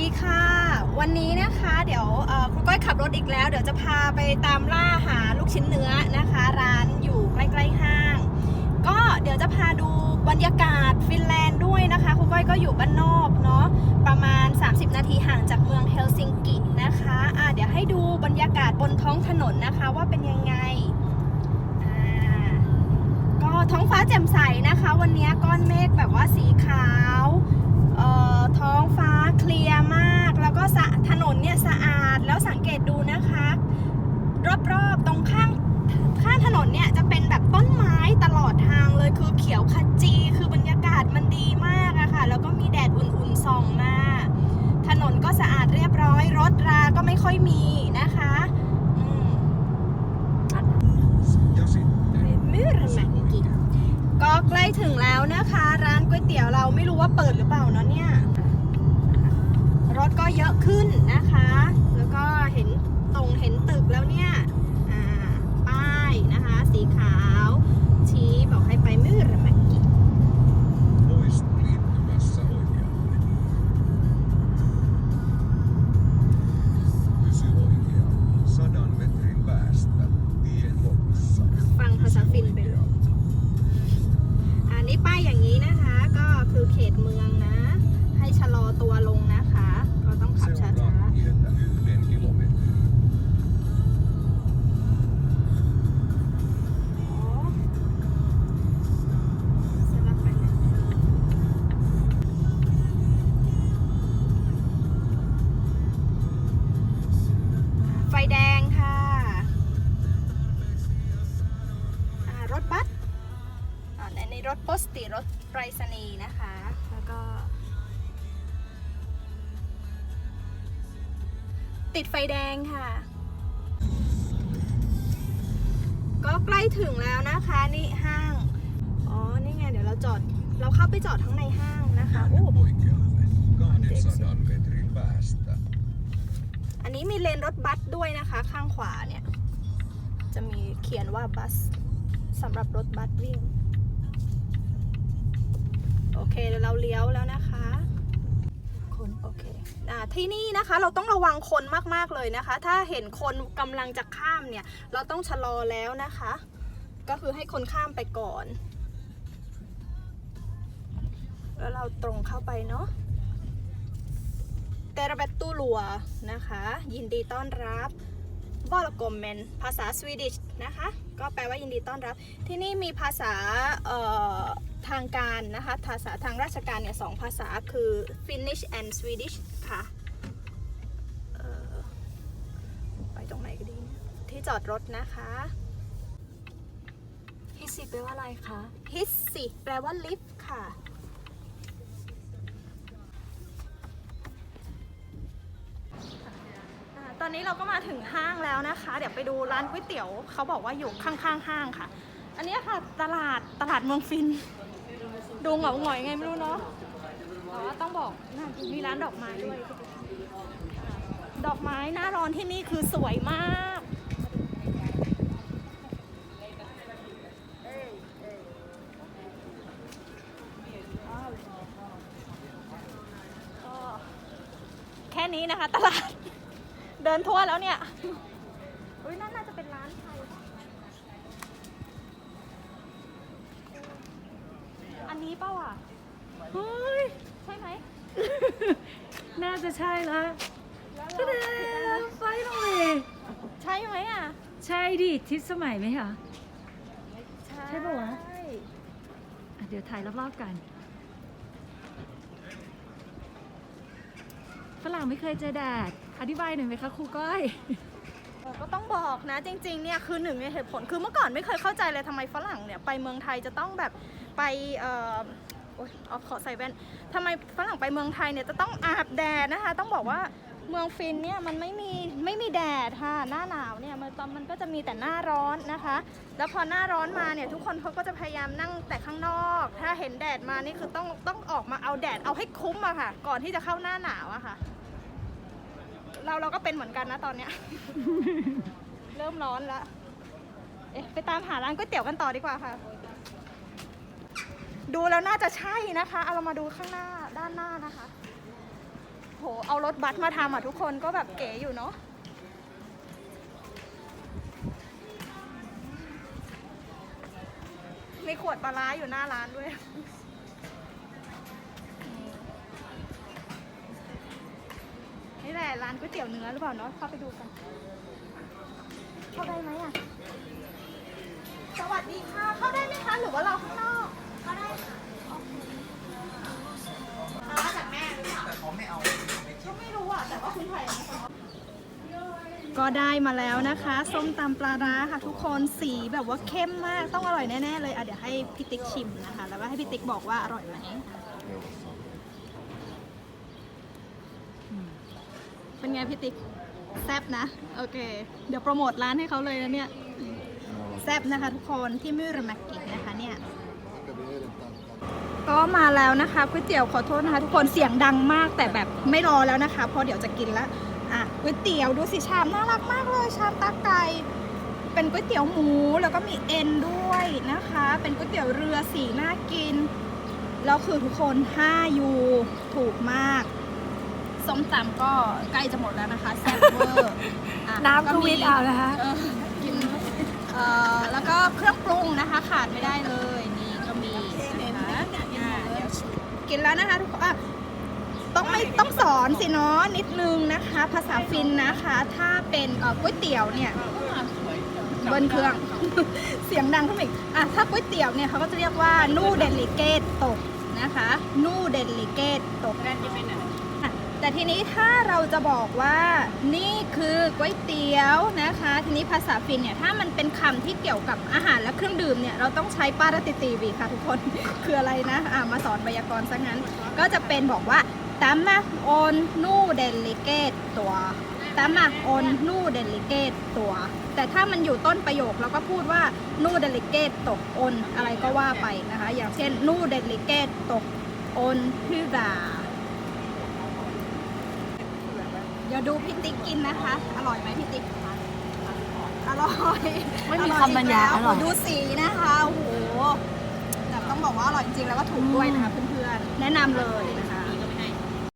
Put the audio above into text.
ดีค่ะ วันนี้นะคะเดี๋ยวครูก้อยขับรถอีกแล้ว เดี๋ยวจะพาไปตามล่าหาลูกชิ้นเนื้อนะคะ ร้านอยู่ใกล้ๆห้าง ก็เดี๋ยวจะพาดูบรรยากาศฟินแลนด์ด้วยนะคะครูก้อยก็อยู่บ้านนอกเนาะประมาณ 30 นาทีห่างจากเมืองเฮลซิงกินะคะะเดี๋ยวให้ดูบรรยากาศบนท้องถนนนะคะว่าเป็นยังไงก็ท้องฟ้าแจ่มใสนะคะ วันนี้ก้อนเมฆแบบว่าสีขาว เอ่อท้องฟ้าเคลียร์มาก แล้วก็สะถนนเนี่ยสะอาดแล้วสังเกตดูนะคะ รอบๆตรงข้างข้างถนนเนี่ยจะเป็นแบบต้นไม้ตลอดทางเลยคือเขียวขจี คือบรรยากาศมันดีมากอะค่ะ แล้วก็มีแดดอุ่นๆส่องมา ถนนก็สะอาดเรียบร้อย รถราก็ไม่ค่อยมีนะคะอืม Ja sitten มืดแมกกิก็ใก ล้ถึงแล้วนะคะ ร้านก๋วยเตี๋ยวเราไม่รู้ว่าเปิดหรือเปล่าเนาะเนี่ย รถก็เยอะขึ้นนะคะ แล้วก็เห็นตรงเห็นตึกแล้วเนี่ยป้ายนะคะ สีขาว เขตเมืองนะ ให้ชะลอตัวลงนะคะ เราต้องขับช้าๆ รถโปสติรถไปรษณีย์นะคะ แล้วก็ ติดไฟแดงค่ะ ก็ใกล้ถึงแล้วนะคะนี่ห้าง อ๋อ นี่ไง เดี๋ยวเราจอด เราเข้าไปจอดทั้งในห้างนะคะโอ้ Käännä oikealle. 200 metrin päästä. อันนี้มีเลนรถบัสด้วยนะคะ ข้างขวาเนี่ย จะมีเขียนว่าบัสสำหรับรถบัสวิ่ง โอเคเดี๋ยวเราเลี้ยวแล้วนะคะคนโอเคอ่าที่นี่นะคะเราต้องระวังคนมากๆเลยนะคะ ถ้าเห็นคนกำลังจะข้ามเนี่ย เราต้องชะลอแล้วนะคะ ก็คือให้คนข้ามไปก่อน แล้วเราตรงเข้าไปเนาะเตระเบตตูลัวนะคะ ยินดีต้อนรับ บอลกมเมนภาษาสวีดิชนะคะ ก็แปลว่ายินดีต้อนรับ ที่นี่มีภาษาเอ่อทางการนะคะ ภาษาทางราชการเนี่ยสองภาษาคือ Finnish and Swedish ค่ะเอ่อไปตรงไหนก็ดีเนี่ยที่จอดรถนะคะฮิสิแปลว่าอะไรคะ Hissi แปลว่าลิฟต์ค่ะ อ่าตอนนี้เราก็มาถึงห้างแล้วนะคะ เดี๋ยวไปดูร้านก๋วยเตี๋ยว เขาบอกว่าอยู่ข้างๆห้างค่ะ อันนี้ค่ะตลาดตลาดเมืองฟิน ดูเหงาหงอยไงไม่รู้เนาะแต่ว่าต้องบอกนะมีร้านดอกไม้ด้วย ดอกไม้หน้าร้อนที่นี่คือสวยมากก็แค่นี้นะคะตลาด เดินทั่วแล้วเนี่ยอุ้ยนั่นน่าจะเป็นร้านไทยอันนี้เปล่าอะเฮ้ยใช่ไหม น่าจะใช่ละแล้วตะเดเราไฟหน่อยใช่ไหมอะ ใช่ดิทิศสมัยไหมคะใช่ใช่ปะวะอะเดี๋ยวถ่ายรอบๆกันฝรั่งไม่เคยเจอแดด อธิบายหน่อยไหมคะครูก้อย ก็ต้องบอกนะจริงๆเนี่ยคือหนึ่งในเหตุผลคือเมื่อก่อนไม่เคยเข้าใจเลยทำไมฝรั่งเนี่ยไปเมืองไทยจะต้องแบบไปเอ่อโอ๊ยเอาขอใส่แว่นทำไมฝรั่งไปเมืองไทยเนี่ยจะต้องอาบแดดนะคะ ต้องบอกว่าเมืองฟินเนี่ยมันไม่มีไม่มีแดดค่ะหน้าหนาวเนี่ยมันมันก็จะมีแต่หน้าร้อนนะคะ แล้วพอหน้าร้อนมาเนี่ยทุกคนเขาก็จะพยายามนั่งแต่ข้างนอก ถ้าเห็นแดดมานี่คือต้องต้องออกมาเอาแดดเอาให้คุ้มอะค่ะ ก่อนที่จะเข้าหน้าหนาวอะค่ะ เราเราก็เป็นเหมือนกันนะตอนเนี้ย เริ่มร้อนแล้ว เอ๊ะไปตามหาร้านก๋วยเตี๋ยวกันต่อดีกว่าค่ะ ดูแล้วน่าจะใช่นะคะเอาเรามาดูข้างหน้าด้านหน้านะคะ โหหเอารถบัสมาทำอะทุกคนก็แบบเก๋อยู่เนาะมีขวดปลาร้าอยู่หน้าร้านด้วย แหละร้านก๋วยเตี๋ยวเนื้อหรือเปล่าเนาะเข้าไปดูกัน เข้าได้ไหมอะ สวัสดีค่ะ เข้าได้ไหมคะ หรือว่าเราข้างนอก เข้าได้ค่ะมาจากแม่หรือเปล่าแต่เขาไม่เอาก็ไม่รู้อะ แต่ว่าคุณไผ่ก็ได้มาแล้วนะคะส้มตำปลาร้าค่ะ ทุกคนสีแบบว่าเข้มมากต้องอร่อยแน่ๆเลยอะเดี๋ยวให้พี่ติ๊กชิมนะคะ แล้วก็ให้พี่ติ๊กบอกว่าอร่อยไหมอืม เป็นไงพี่ติ๊กแซบนะ โอเค เดี๋ยวโปรโมทร้านให้เขาเลยนะเนี่ย แซบนะคะทุกคนที่มิรมากินะคะเนี่ย ก็มาแล้วนะคะก๋วยเตี๋ยวขอโทษนะคะ ทุกคนเสียงดังมากแต่แบบไม่รอแล้วนะคะเพราะเดี๋ยวจะกินล้วอะก๋วยเตี๋ยวดูสิชามน่ารักมากเลย ชามตาไก่เป็นก๋วยเตี๋ยวหมูแล้วก็มีเอ็นด้วยนะคะ เป็นก๋วยเตี๋ยวเรือสีน่ากินแล้วคือทุกคน5ยูถูกมาก ส้มตำก็ใกล้จะหมดแล้วนะคะแซ่บเวอร์อะน้ำก็วิทเอานะคะ เออกินเอ่อแล้วก็เครื่องปรุงนะคะขาดไม่ได้เลยนี่ก็มีนะคะอ่าเดี๋ยวกินแล้วนะคะทุกคนอะต้องไม่ต้องสอนสิเนาะนิดนึงนะคะ ภาษาฟินนะคะ ถ้าเป็นเอ่อก๋วยเตี๋ยวเนี่ย เบิ้ลเครื่อง เสียงดังขึ้นมาอีกอะถ้าก๋วยเตี๋ยวเนี่ยเขาก็จะเรียกว่า นูเดลิเกตตกนะคะ นูเดลิเกตตกอะ แต่ทีนี้ถ้าเราจะบอกว่านี่คือก๋วยเตี๋ยวนะคะ ทีนี้ภาษาฟินเนี่ยถ้ามันเป็นคำที่เกี่ยวกับอาหารและเครื่องดื่มเนี่ยเราต้องใช้ปาราติตีวีค่ะทุกคน คืออะไรนะอะมาสอนไวยากรณ์ซะงั้น ก็จะเป็นบอกว่าตามมาโอนนูเดลิเกตตัวตามมาโอนนูเดลิเกตตัว แต่ถ้ามันอยู่ต้นประโยคเราก็พูดว่านูเดลิเกตตกโอนอะไรก็ว่าไปนะคะ อย่างเช่นนูเดลิเกตตกโอนพิรา เดี๋ยวดูพี่ติ๊กกินนะคะ อร่อยไหมพี่ติ๊ก อร่อยไม่มีคำบรรยายอร่อย ดูสีนะคะ โอ้โหแต่ต้องบอกว่าอร่อยจริงๆแล้วก็ถูกด้วยนะคะเพื่อนๆ แนะนำเลยนะ